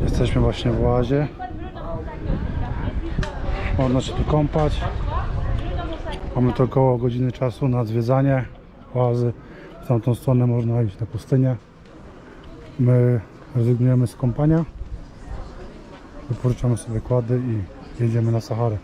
Jesteśmy właśnie w Łazie. Można się tu kąpać. Mamy to około godziny czasu na zwiedzanie oazy. W tamtą stronę można iść na pustynię. My rezygnujemy z kąpania. Wypożyczamy sobie kłady i jedziemy na Saharę.